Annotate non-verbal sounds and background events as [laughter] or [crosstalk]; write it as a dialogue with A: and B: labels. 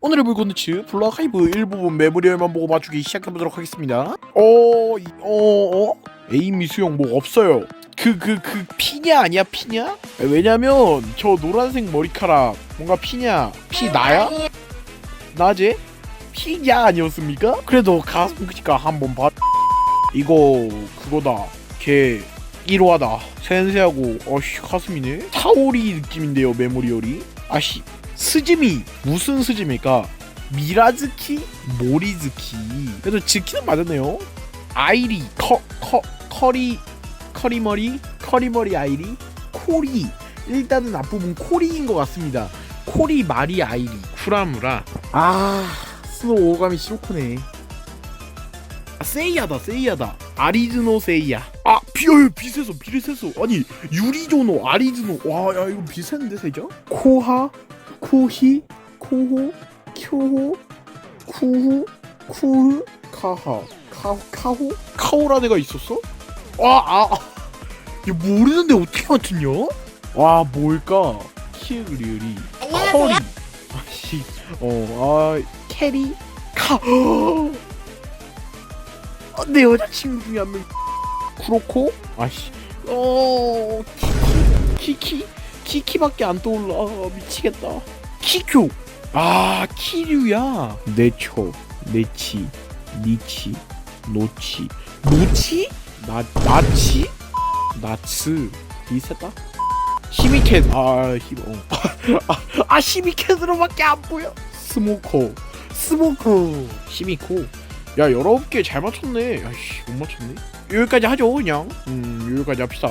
A: 오늘의 물건츠 블루아카이브 일부분 메모리얼만 보고 맞추기 시작해보도록 하겠습니다 어... 이- 어... 어? 에이미 수영 뭐 없어요 그 그 그 피냐 아니야 피냐? 왜냐면 저 노란색 머리카락 뭔가 피냐 피 나야? 나제? 피냐 아니었습니까? 그래도 가슴 크니까 한번 봐 이거 그거다 걔 1화다 센세하고 어씨 가슴이네 타오리 느낌인데요 메모리얼이 아씨 스즈미 무슨 스즈미일까? 미라즈키 모리즈키. 그래도 즈키는 맞았네요. 아이리 커, 커, 커리 커리머리 커리머리 아이리 코리. 일단은 앞부분 코리인 것 같습니다. 코리 마리 아이리. 쿠라무라. 아 스노우 오가미 시로코네. 아, 세이야다 세이야다. 아리즈노 세이야. 아 비어요 비세서 비세서 아니 유리조노 아리즈노. 와 야 이거 비슷한데 세죠? 코하 쿠히 코호 쿄호 쿠후 쿠흐 카하 카 카호? 카오라는 애가 있었어? 와 아 아, 이거 모르는데 어떻게 맞췄냐? 와 뭘까? 키으리으리. 커리. 아씨. 어 아 캐리. 카 어, 내 여자친구 중에 한 명. 쿠로코? 아씨. 어 키키 키키 키키밖에 안 떠올라. 아, 미치겠다 키쿄 아 키류야? 네초 네치 니치 노치. 노치? 나 나치? 나츠. 비슷했다? 히미캣. 아 히로. 아, [laughs] 아 히미캣으로밖에 안 보여. 스모커. 스모커. 히미코. 야 열아홉 개 잘 맞췄네. 야씨 못 맞췄네. 여기까지 하죠 그냥? 음 여기까지 합시다